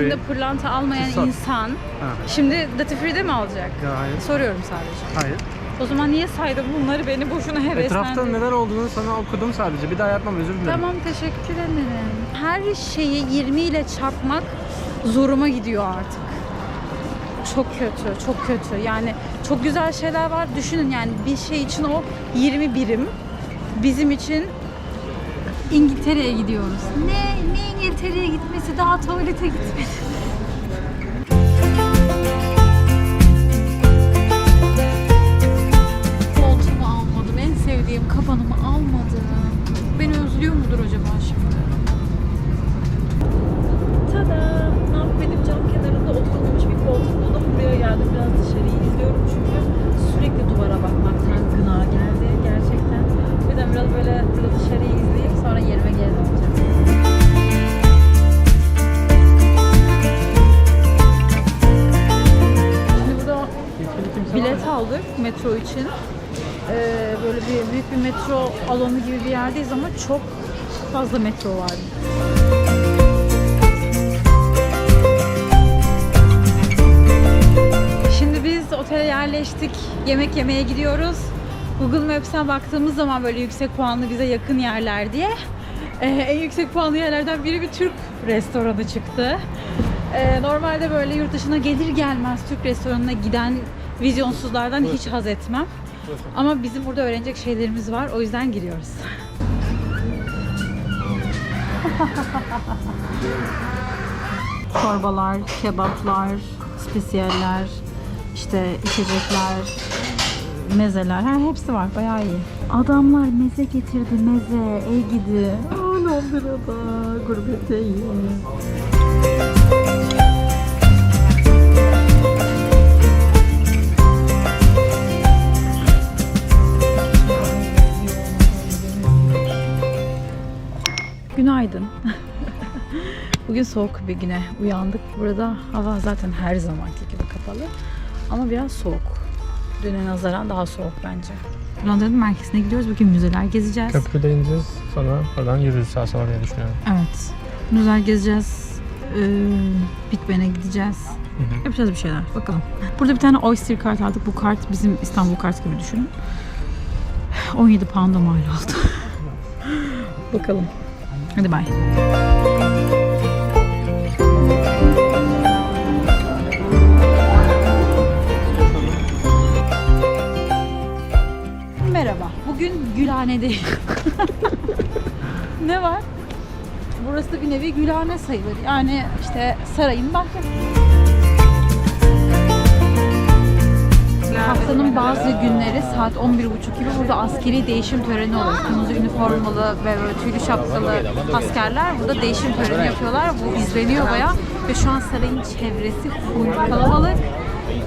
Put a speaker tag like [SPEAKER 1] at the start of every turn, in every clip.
[SPEAKER 1] içinde
[SPEAKER 2] Tabii.
[SPEAKER 1] pırlanta almayan
[SPEAKER 2] Sor.
[SPEAKER 1] insan şimdi Duty Free'de mi alacak?
[SPEAKER 2] Ya hayır.
[SPEAKER 1] Soruyorum sadece.
[SPEAKER 2] Hayır.
[SPEAKER 1] O zaman niye saydın bunları beni boşuna heveslendirdin?
[SPEAKER 2] Etrafta neler olduğunu sana okudum sadece. Bir daha yapmam özür dilerim.
[SPEAKER 1] Tamam teşekkür ederim. Her şeyi 20 ile çarpmak zoruma gidiyor artık. Çok kötü, çok kötü. Yani çok güzel şeyler var. Düşünün yani bir şey için o 20 birim. Bizim için İngiltere'ye gidiyoruz. Ne? Ne İngiltere'ye gitmesi? Daha tuvalete gitmedi. Koltuğumu almadım. En sevdiğim kabanımı almadım. Beni özlüyor mudur acaba şimdi? Tada! Ne yapayım? Cam kenarında oturulmuş bir koltuk buldum. Buraya geldim. Biraz dışarıyı izliyorum çünkü sürekli duvara bakmaktan gına geldi gerçekten. O yüzden biraz böyle metro için. Ee, böyle bir büyük bir metro alanı gibi bir yerdeyiz ama çok fazla metro var. Şimdi biz otele yerleştik. Yemek yemeye gidiyoruz. Google Maps'ten baktığımız zaman böyle yüksek puanlı bize yakın yerler diye e, en yüksek puanlı yerlerden biri bir Türk restoranı çıktı. E, normalde böyle yurt dışına gelir gelmez Türk restoranına giden vizyonsuzlardan hiç haz etmem. Ama bizim burada öğrenecek şeylerimiz var. O yüzden giriyoruz. Çorbalar, kebaplar, spesiyeller, işte içecekler, mezeler, her hepsi var. Bayağı iyi. Adamlar meze getirdi, meze. Ey gidi. Aa, Londra'da, gurbetteyim. Günaydın. Bugün soğuk bir güne uyandık. Burada hava zaten her zamanki gibi kapalı. Ama biraz soğuk. Düne nazaran daha soğuk bence. Londra'nın merkezine gidiyoruz. Bugün müzeler gezeceğiz.
[SPEAKER 2] Köprüde ineceğiz. Sonra oradan yürürüz sağa sola diye düşünüyorum.
[SPEAKER 1] Evet. Müzeler gezeceğiz. Ee, Big Ben'e gideceğiz.
[SPEAKER 2] hı.
[SPEAKER 1] Yapacağız bir şeyler. Bakalım. Burada bir tane Oyster kart aldık. Bu kart bizim İstanbul kart gibi düşünün. 17 pound'a mal oldu. Bakalım. Hadi bay. Merhaba. Bugün Gülhane'deyim. ne var? Burası bir nevi Gülhane sayılır. Yani işte sarayın bahçesi. Haftanın bazı günleri saat 11.30 gibi burada askeri değişim töreni oluyor. Kırmızı üniformalı ve böyle tüylü şapkalı askerler burada değişim töreni yapıyorlar. Bu izleniyor baya ve şu an sarayın çevresi full kalabalık.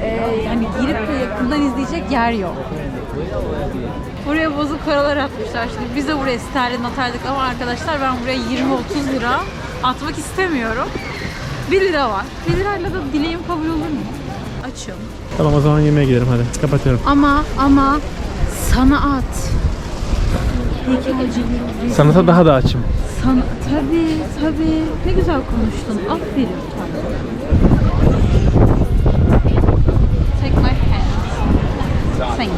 [SPEAKER 1] Ee, yani girip de yakından izleyecek yer yok. Buraya bozuk paralar atmışlar. Şimdi biz de buraya sterlin atardık ama arkadaşlar ben buraya 20-30 lira atmak istemiyorum. 1 lira var. 1 lirayla da dileğim kabul olur mu? Açım.
[SPEAKER 2] Tamam o zaman yemeğe gidelim hadi. Kapatıyorum.
[SPEAKER 1] Ama ama sanat.
[SPEAKER 2] Sanata daha da açım.
[SPEAKER 1] Sana, tabii tabii. Ne güzel konuştun. Aferin. Take my hand. Thank you.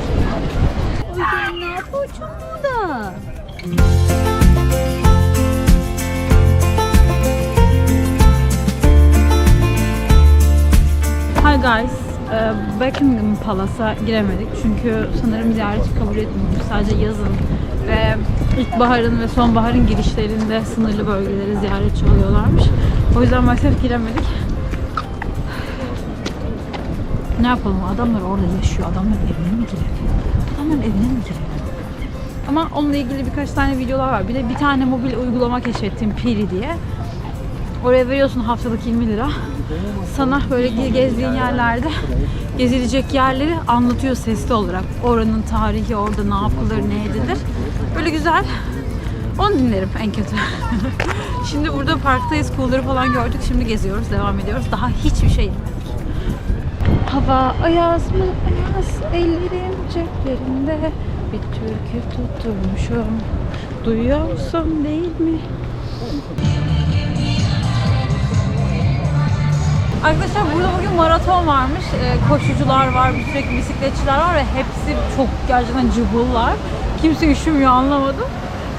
[SPEAKER 1] Ne yapacağım da? Hi guys. Ee, Buckingham Palace'a giremedik çünkü sanırım ziyaretçi kabul etmiyormuş. Sadece yazın ve ilkbaharın ve sonbaharın girişlerinde sınırlı bölgeleri ziyaretçi alıyorlarmış. O yüzden maalesef giremedik. Ne yapalım? Adamlar orada yaşıyor. Adamlar evine mi girelim? Adamlar evine mi girelim? Ama onunla ilgili birkaç tane videolar var. Bir de bir tane mobil uygulama keşfettim Piri diye. Oraya veriyorsun haftalık 20 lira. Sana böyle ge- gezdiğin yerlerde gezilecek yerleri anlatıyor sesli olarak. Oranın tarihi, orada ne yapılır, ne edilir. Böyle güzel. Onu dinlerim en kötü. Şimdi burada parktayız, cool'ları falan gördük. Şimdi geziyoruz, devam ediyoruz. Daha hiçbir şey yemedik. Hava ayaz mı ayaz, ellerim ceplerimde. Bir türkü tutturmuşum. Duyuyorsun değil mi? Arkadaşlar burada bugün maraton varmış. Ee, koşucular var, sürekli bisikletçiler var ve hepsi çok gerçekten cıbıllar. Kimse üşümüyor anlamadım.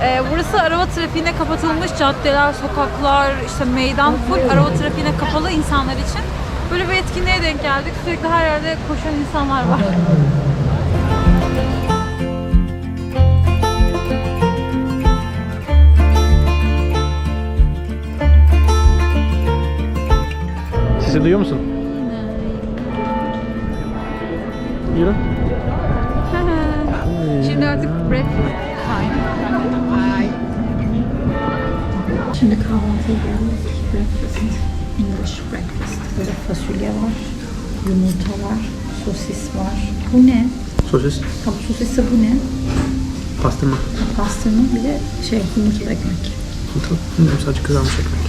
[SPEAKER 1] Ee, burası araba trafiğine kapatılmış caddeler, sokaklar, işte meydan full araba trafiğine kapalı insanlar için. Böyle bir etkinliğe denk geldik. Sürekli her yerde koşan insanlar var.
[SPEAKER 2] Sesi duyuyor musun? Yürü.
[SPEAKER 1] Şimdi artık breakfast time. Şimdi kahvaltıya geldik. Breakfast. English breakfast. Böyle fasulye var, yumurta var, sosis var. Bu ne?
[SPEAKER 2] Sosis,
[SPEAKER 1] Ha bu sosis de bu ne?
[SPEAKER 2] pastırma.
[SPEAKER 1] Ha, Pastırma bir de şey yumurta ekmek.
[SPEAKER 2] Bilmiyorum sadece kızarmış ekmek.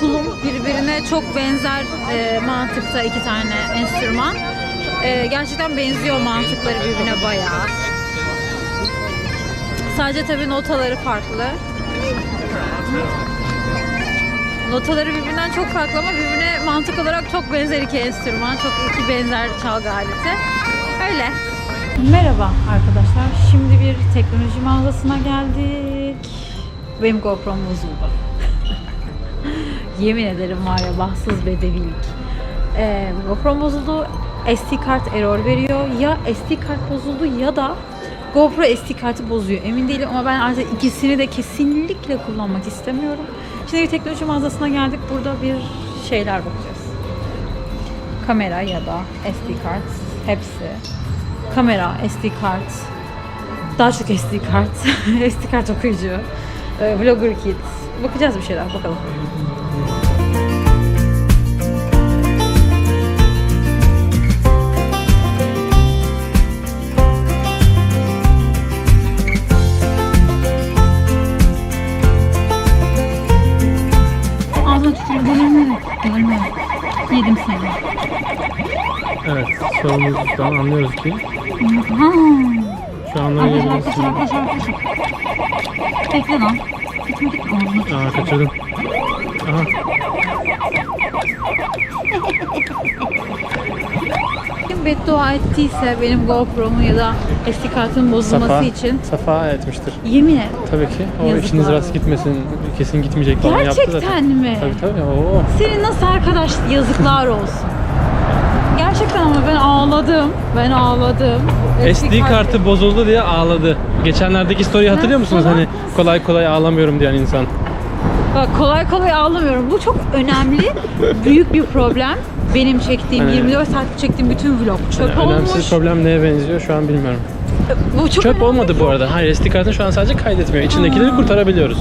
[SPEAKER 1] Tulum birbirine çok benzer e, mantıkta iki tane enstrüman. E, gerçekten benziyor mantıkları birbirine bayağı. Sadece tabii notaları farklı. Notaları birbirinden çok farklı ama birbirine mantık olarak çok benzer iki enstrüman. Çok iki benzer çalgı aleti. Öyle. Merhaba arkadaşlar. Şimdi bir teknoloji mağazasına geldik. Benim GoPro'm bozuldu. Yemin ederim var ya bahtsız bedevilik. Ee, GoPro'm bozuldu. SD kart error veriyor. Ya SD kart bozuldu ya da GoPro SD kartı bozuyor. Emin değilim ama ben artık ikisini de kesinlikle kullanmak istemiyorum. Şimdi bir teknoloji mağazasına geldik. Burada bir şeyler bakacağız. Kamera ya da SD kart hepsi. Kamera, SD kart, daha çok SD kart, SD kart okuyucu, e, vlogger kit. Bakacağız bir şeyler bakalım. Yedim seni.
[SPEAKER 2] Evet, sorumuzdan anlıyoruz ki
[SPEAKER 1] Ha.
[SPEAKER 2] şu anda
[SPEAKER 1] Arkadaşlar
[SPEAKER 2] yiyebilirsin.
[SPEAKER 1] arkadaşlar arkadaşlar arkadaşlar. Bekle lan. Gitme gitme ağzına.
[SPEAKER 2] Aa kaçırdın. Aha,
[SPEAKER 1] Kim beddua ettiyse benim GoPro'mun ya da SD kartın bozulması
[SPEAKER 2] Safa,
[SPEAKER 1] için
[SPEAKER 2] Safa etmiştir.
[SPEAKER 1] yemin et.
[SPEAKER 2] Tabii ki. O
[SPEAKER 1] Yazıklar
[SPEAKER 2] işiniz rast
[SPEAKER 1] olsun.
[SPEAKER 2] gitmesin, kesin gitmeyecek falan yaptı zaten.
[SPEAKER 1] Gerçekten mi?
[SPEAKER 2] Tabii tabii. Oo.
[SPEAKER 1] Senin nasıl arkadaş yazıklar olsun. Gerçekten ama ben ağladım. Ben ağladım.
[SPEAKER 2] SD kartı bozuldu diye ağladı. Geçenlerdeki story'i hatırlıyor musunuz?
[SPEAKER 1] falan
[SPEAKER 2] Hani kolay kolay ağlamıyorum diyen insan.
[SPEAKER 1] Bak kolay kolay ağlamıyorum. Bu çok önemli, büyük bir problem. Benim çektiğim,
[SPEAKER 2] Hani-
[SPEAKER 1] 24 saat çektiğim bütün vlog çöp
[SPEAKER 2] Yani
[SPEAKER 1] olmuş.
[SPEAKER 2] önemsiz problem neye benziyor şu an bilmiyorum.
[SPEAKER 1] Bu çok
[SPEAKER 2] Çöp
[SPEAKER 1] önemli.
[SPEAKER 2] olmadı bu arada. Hayır SD kartın şu an sadece kaydetmiyor. İçindekileri kurtarabiliyoruz.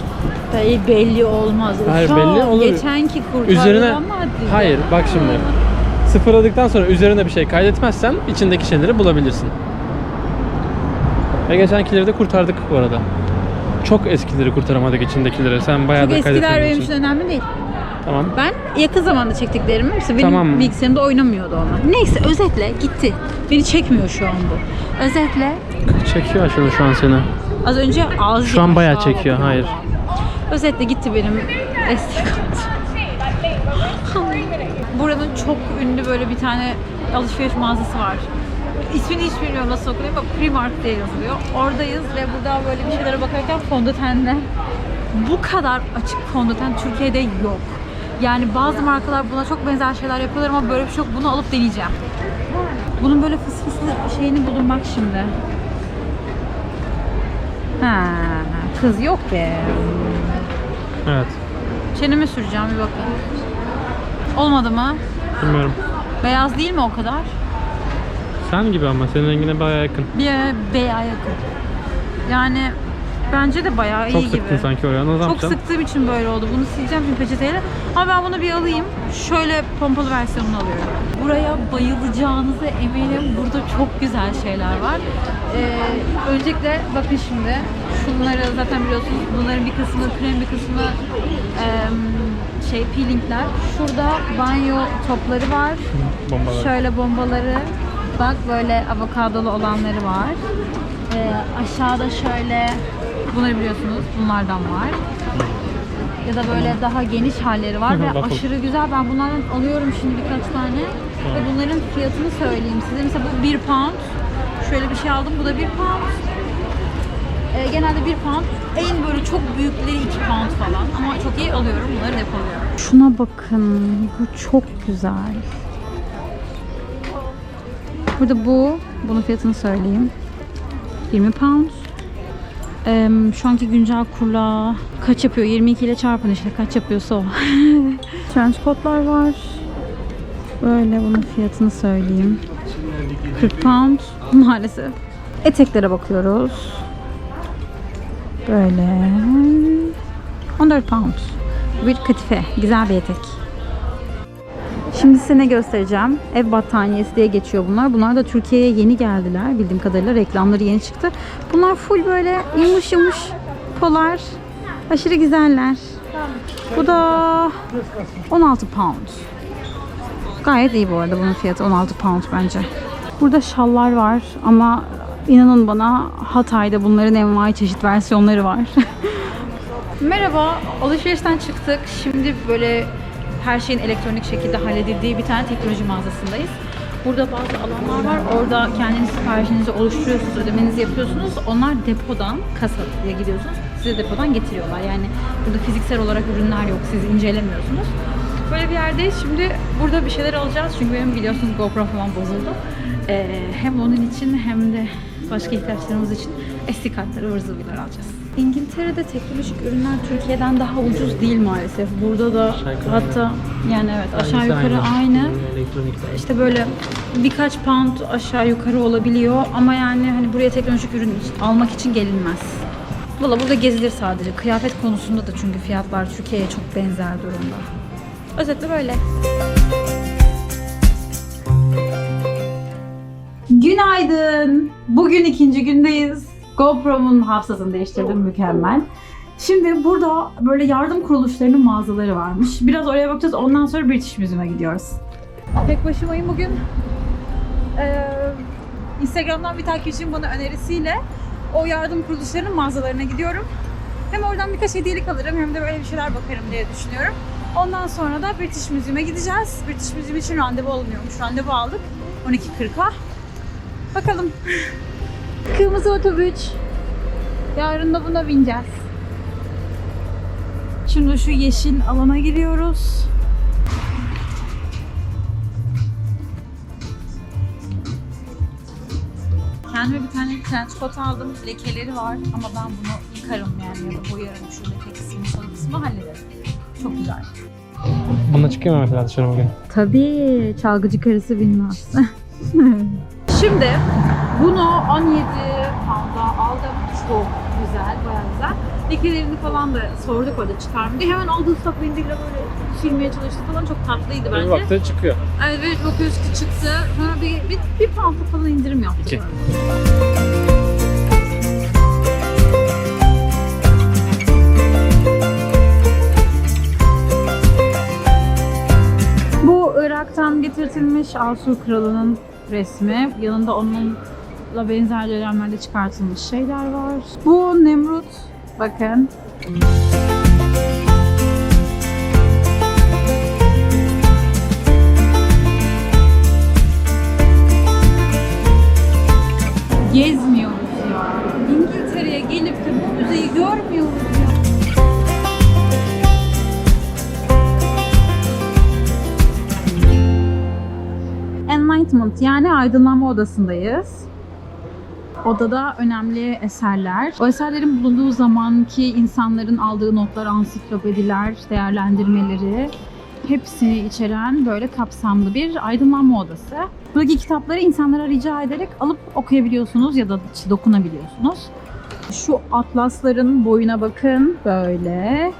[SPEAKER 1] Belli, belli olmaz.
[SPEAKER 2] Hayır,
[SPEAKER 1] Uşağım,
[SPEAKER 2] belli olur.
[SPEAKER 1] Geçenki kurtarılamadı.
[SPEAKER 2] Üzerine Hayır bak şimdi. Sıfırladıktan sonra üzerine bir şey kaydetmezsen içindeki şeyleri bulabilirsin. Ve geçenkileri de kurtardık bu arada. Çok eskileri kurtaramadık içindekileri. Sen bayağı
[SPEAKER 1] Çünkü
[SPEAKER 2] da
[SPEAKER 1] eskiler
[SPEAKER 2] kaydetmediğin
[SPEAKER 1] benim
[SPEAKER 2] için.
[SPEAKER 1] için önemli değil.
[SPEAKER 2] Tamam.
[SPEAKER 1] Ben yakın zamanda çektiklerim hepsi benim
[SPEAKER 2] Tamam.
[SPEAKER 1] bilgisayarımda oynamıyordu onlar. Neyse özetle gitti. Beni çekmiyor şu an bu. Özetle
[SPEAKER 2] Çekiyor şunu şu an seni.
[SPEAKER 1] az önce ağzı
[SPEAKER 2] Şu an bayağı çekiyor, hayır.
[SPEAKER 1] Özetle gitti benim kartım. Buranın çok ünlü böyle bir tane alışveriş mağazası var. İsmini hiç bilmiyorum nasıl okunuyor ama Primark diye yazılıyor. Oradayız ve burada böyle bir şeylere bakarken fondötenle bu kadar açık fondöten Türkiye'de yok. Yani bazı markalar buna çok benzer şeyler yapıyorlar ama böyle bir şey yok. Bunu alıp deneyeceğim. Bunun böyle fıs fıslı şeyini buldum bak şimdi. Ha, kız yok be.
[SPEAKER 2] Evet.
[SPEAKER 1] Çeneme süreceğim bir bakayım. Olmadı mı?
[SPEAKER 2] Bilmiyorum.
[SPEAKER 1] Beyaz değil mi o kadar?
[SPEAKER 2] Sen gibi ama senin rengine bayağı yakın.
[SPEAKER 1] Bir beyağa yakın. Yani bence de bayağı
[SPEAKER 2] Çok
[SPEAKER 1] iyi
[SPEAKER 2] sıktın
[SPEAKER 1] gibi.
[SPEAKER 2] sanki oraya. Ne
[SPEAKER 1] Çok
[SPEAKER 2] yapacaksın?
[SPEAKER 1] sıktığım için böyle oldu. Bunu sileceğim şimdi peçeteyle. Ama ben bunu bir alayım. Şöyle pompalı versiyonunu alıyorum. Buraya bayılacağınıza eminim. Burada çok güzel şeyler var. Ee, öncelikle bakın şimdi. Şunları zaten biliyorsunuz. Bunların bir kısmı krem bir kısmı em, şey peelingler. Şurada banyo topları var.
[SPEAKER 2] Bombalar.
[SPEAKER 1] Şöyle bombaları. Bak böyle avokadolu olanları var. Ee, aşağıda şöyle bunları biliyorsunuz bunlardan var. Ya da böyle daha geniş halleri var ve aşırı güzel. Ben bunlardan alıyorum şimdi birkaç tane. Ve bunların fiyatını söyleyeyim size. Mesela bu 1 pound. Şöyle bir şey aldım. Bu da 1 pound. Ee, genelde 1 pound. En böyle çok büyükleri 2 pound falan. Ama çok iyi alıyorum. Bunları depoluyorum. Şuna bakın. Bu çok güzel. Burada bu. Bunun fiyatını söyleyeyim. 20 pound. Eee, şu anki güncel kurla kaç yapıyor? 22 ile çarpın işte kaç yapıyorsa o. Trench coatlar var. Böyle bunun fiyatını söyleyeyim. 40 pound maalesef. Eteklere bakıyoruz. Böyle 14 pound. Bir kadife. Güzel bir etek. Şimdi size ne göstereceğim? Ev battaniyesi diye geçiyor bunlar. Bunlar da Türkiye'ye yeni geldiler. Bildiğim kadarıyla reklamları yeni çıktı. Bunlar full böyle yumuş yumuş polar. Aşırı güzeller. Bu da 16 pound. Gayet iyi bu arada bunun fiyatı 16 pound bence. Burada şallar var ama inanın bana Hatay'da bunların envai çeşit versiyonları var. Merhaba, alışverişten çıktık. Şimdi böyle her şeyin elektronik şekilde halledildiği bir tane teknoloji mağazasındayız. Burada bazı alanlar var. Orada kendiniz siparişinizi oluşturuyorsunuz, ödemenizi yapıyorsunuz. Onlar depodan, kasaya gidiyorsunuz. Size depodan getiriyorlar. Yani burada fiziksel olarak ürünler yok. Siz incelemiyorsunuz. Böyle bir yerdeyiz. Şimdi burada bir şeyler alacağız. Çünkü benim biliyorsunuz GoPro falan bozuldu. Ee, hem onun için hem de başka ihtiyaçlarımız için SD kartları ıvır zıvırlar alacağız. İngiltere'de teknolojik ürünler Türkiye'den daha ucuz değil maalesef. Burada da
[SPEAKER 2] Aşağı
[SPEAKER 1] hatta yani evet aşağı yukarı aynı.
[SPEAKER 2] Elektronik.
[SPEAKER 1] İşte böyle birkaç pound aşağı yukarı olabiliyor ama yani hani buraya teknolojik ürün almak için gelinmez. Valla burada gezilir sadece. Kıyafet konusunda da çünkü fiyatlar Türkiye'ye çok benzer durumda. Özetle böyle. Günaydın. Bugün ikinci gündeyiz. GoPro'mun hafızasını değiştirdim mükemmel. Şimdi burada böyle yardım kuruluşlarının mağazaları varmış. Biraz oraya bakacağız. Ondan sonra British Museum'a gidiyoruz. Tek başımayım bugün. Ee, Instagram'dan bir takipçim bana önerisiyle o yardım kuruluşlarının mağazalarına gidiyorum. Hem oradan birkaç hediyelik alırım hem de böyle bir şeyler bakarım diye düşünüyorum. Ondan sonra da British Museum'a gideceğiz. British Museum için randevu alınıyormuş. Randevu aldık. 12.40'a. Bakalım. Kırmızı otobüs. Yarın da buna bineceğiz. Şimdi şu yeşil alana giriyoruz. Kendime bir tane trench coat aldım. Lekeleri var ama ben bunu yıkarım yani ya da boyarım şu leke kısmını, sol kısmı hallederim. Çok güzel.
[SPEAKER 2] Bununla çıkıyor mu mesela dışarı bugün?
[SPEAKER 1] Tabii çalgıcı karısı bilmez. Şimdi bunu 17 pound'a aldım. Çok güzel, bayağı güzel. Lekelerini falan da sorduk orada çıkar mı diye. Hemen aldı ıslak mendille böyle silmeye çalıştı falan. Çok tatlıydı
[SPEAKER 2] Bir
[SPEAKER 1] bence.
[SPEAKER 2] baktı çıkıyor.
[SPEAKER 1] Evet, bakıyoruz ki çıktı. Sonra bir, bir, bir pound falan indirim yaptı.
[SPEAKER 2] İki.
[SPEAKER 1] bana. Getirtilmiş Asur Kralı'nın resmi. Yanında onunla benzer dönemlerde çıkartılmış şeyler var. Bu Nemrut. Bakın. Gezmiyoruz Enlightenment yani aydınlanma odasındayız. Odada önemli eserler. O eserlerin bulunduğu zamanki insanların aldığı notlar, ansiklopediler, değerlendirmeleri hepsini içeren böyle kapsamlı bir aydınlanma odası. Buradaki kitapları insanlara rica ederek alıp okuyabiliyorsunuz ya da dokunabiliyorsunuz. Şu atlasların boyuna bakın böyle.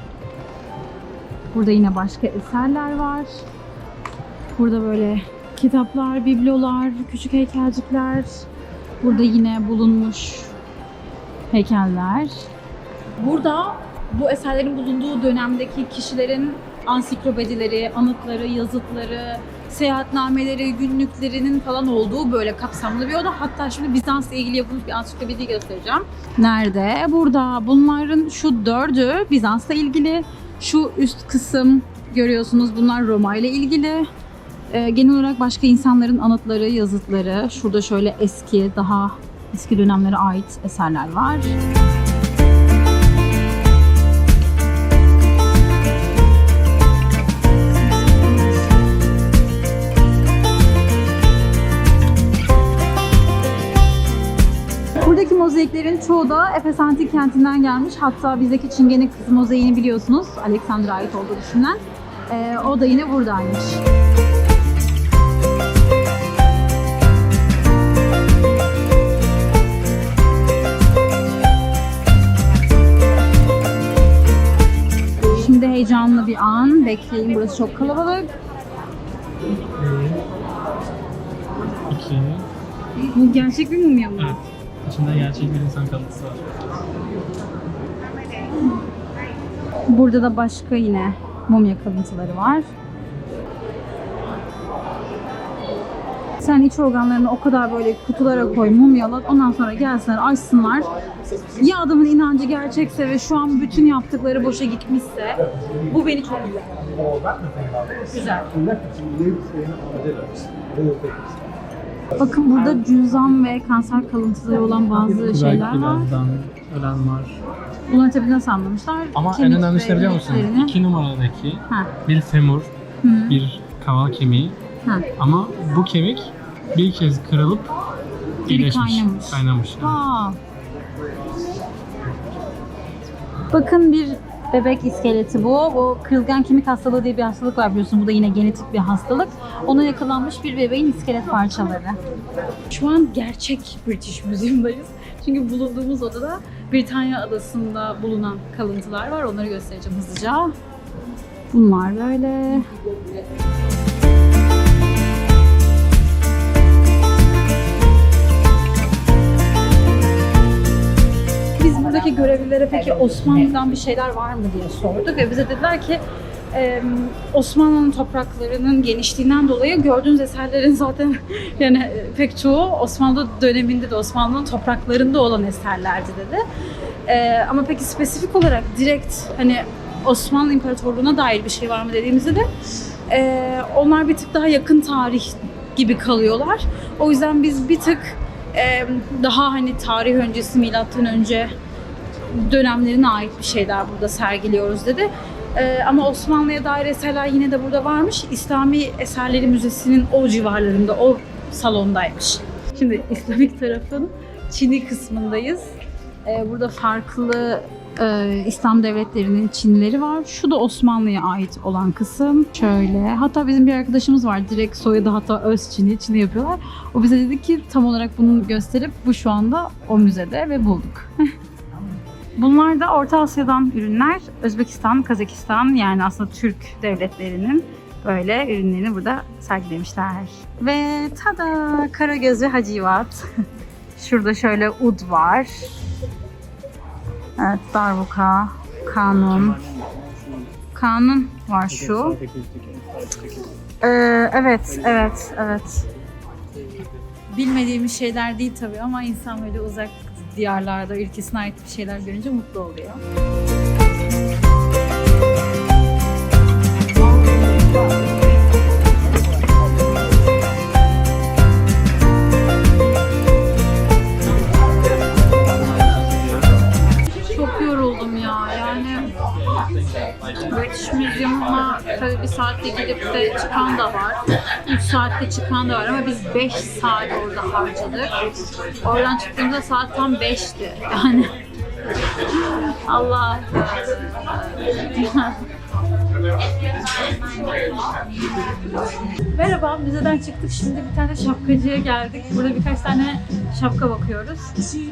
[SPEAKER 1] Burada yine başka eserler var. Burada böyle kitaplar, biblolar, küçük heykelcikler. Burada yine bulunmuş heykeller. Burada bu eserlerin bulunduğu dönemdeki kişilerin ansiklopedileri, anıtları, yazıtları, seyahatnameleri, günlüklerinin falan olduğu böyle kapsamlı bir oda. Hatta şimdi Bizans'la ilgili yapılmış bir ansiklopedi göstereceğim. Nerede? Burada. Bunların şu dördü Bizans'la ilgili. Şu üst kısım görüyorsunuz bunlar Roma ile ilgili. Ee, genel olarak başka insanların anıtları, yazıtları. Şurada şöyle eski, daha eski dönemlere ait eserler var. Buradaki mozaiklerin çoğu da Efes Antik Kenti'nden gelmiş. Hatta bizdeki Çingene Kızı mozaiğini biliyorsunuz. Alexander'a ait olduğu düşünülen. Ee, o da yine buradaymış. Heyecanlı bir an. Bekleyin. Burası çok kalabalık.
[SPEAKER 2] İki.
[SPEAKER 1] Bu gerçek bir mumya mı?
[SPEAKER 2] Evet. İçinde gerçek bir insan kalıntısı var.
[SPEAKER 1] Burada da başka yine mumya kalıntıları var. Sen iç organlarını o kadar böyle kutulara koy, mumyalat. Ondan sonra gelsinler, açsınlar. Ya adamın inancı gerçekse ve şu an bütün yaptıkları boşa gitmişse bu beni çok güzel. Güzel. Bakın burada cüzdan ve kanser kalıntıları olan bazı şeyler var.
[SPEAKER 2] ölen var.
[SPEAKER 1] Bunları tabii nasıl anlamışlar?
[SPEAKER 2] Ama en
[SPEAKER 1] Kemik
[SPEAKER 2] önemlisi
[SPEAKER 1] ve
[SPEAKER 2] ne biliyor musun? İki numaradaki
[SPEAKER 1] Ha.
[SPEAKER 2] bir femur,
[SPEAKER 1] Hı.
[SPEAKER 2] bir kaval kemiği
[SPEAKER 1] Ha.
[SPEAKER 2] ama bu kemik bir kez kırılıp
[SPEAKER 1] Geri
[SPEAKER 2] iyileşmiş.
[SPEAKER 1] kaynamış.
[SPEAKER 2] Kaynamış.
[SPEAKER 1] Aa. Bakın bir bebek iskeleti bu. Bu kırılgan kemik hastalığı diye bir hastalık var biliyorsun. Bu da yine genetik bir hastalık. Ona yakalanmış bir bebeğin iskelet parçaları. Şu an gerçek British Museum'dayız. Çünkü bulunduğumuz odada Britanya adasında bulunan kalıntılar var. Onları göstereceğim hızlıca. Bunlar böyle. Biz buradaki görevlilere peki Osmanlı'dan bir şeyler var mı diye sorduk ve bize dediler ki Osmanlı'nın topraklarının genişliğinden dolayı gördüğünüz eserlerin zaten yani e, pek çoğu Osmanlı döneminde de Osmanlı'nın topraklarında olan eserlerdi dedi. E, ama peki spesifik olarak direkt hani Osmanlı İmparatorluğu'na dair bir şey var mı dediğimizde de e, onlar bir tık daha yakın tarih gibi kalıyorlar. O yüzden biz bir tık e, daha hani tarih öncesi milattan önce dönemlerine ait bir şeyler burada sergiliyoruz dedi. Ee, ama Osmanlı'ya dair eserler yine de burada varmış. İslami Eserleri Müzesi'nin o civarlarında, o salondaymış. Şimdi İslamik tarafın Çin'i kısmındayız. Ee, burada farklı e, İslam devletlerinin Çinleri var. Şu da Osmanlı'ya ait olan kısım. Şöyle. Hatta bizim bir arkadaşımız var. Direkt soyadı hatta öz Çin'i. Çin'i yapıyorlar. O bize dedi ki tam olarak bunu gösterip bu şu anda o müzede ve bulduk. Bunlar da Orta Asya'dan ürünler. Özbekistan, Kazakistan yani aslında Türk devletlerinin böyle ürünlerini burada sergilemişler. Ve tada! Karagöz ve Hacivat. Şurada şöyle ud var. Evet, darbuka, kanun. Kanun var şu. Ee, evet, evet, evet. Bilmediğimiz şeyler değil tabii ama insan böyle uzak diyarlarda ülkesine ait bir şeyler görünce mutlu oluyor. Çok British Museum'a tabii biz saatte gidip de çıkan da var. 3 saatte çıkan da var ama biz 5 saat orada harcadık. Oradan çıktığımızda saat tam 5'ti. Yani Allah Merhaba, müzeden çıktık. Şimdi bir tane şapkacıya geldik. Burada birkaç tane şapka bakıyoruz.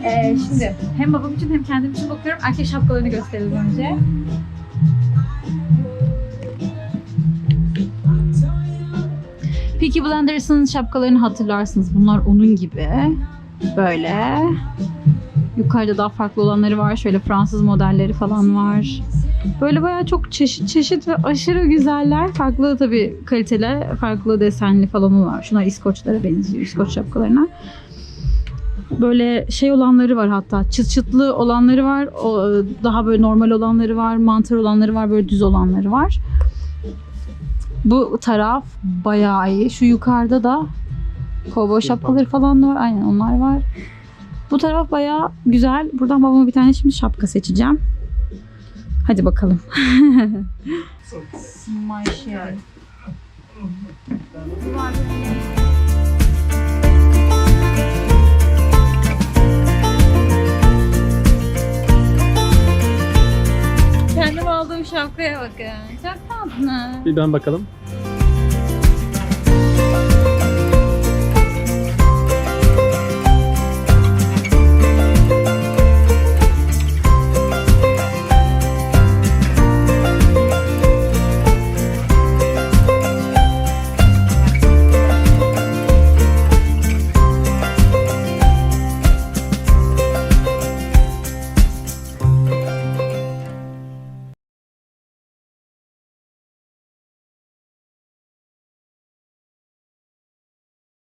[SPEAKER 1] Ee, şimdi hem babam için hem kendim için bakıyorum. Erkek şapkalarını gösterelim önce. Peaky Blinders'ın şapkalarını hatırlarsınız. Bunlar onun gibi. Böyle. Yukarıda daha farklı olanları var. Şöyle Fransız modelleri falan var. Böyle bayağı çok çeşit çeşit ve aşırı güzeller. Farklı tabii kaliteli, farklı desenli falan var. Şunlar İskoçlara benziyor, İskoç şapkalarına. Böyle şey olanları var hatta. Çıt çıtlı olanları var. Daha böyle normal olanları var. Mantar olanları var. Böyle düz olanları var. Bu taraf bayağı iyi. Şu yukarıda da kovboy şapkaları falan da var. Aynen onlar var. Bu taraf bayağı güzel. Buradan babama bir tane şimdi şapka seçeceğim. Hadi bakalım. My share. Şapkaya bakın. Çok tatlı.
[SPEAKER 2] Bir ben bakalım.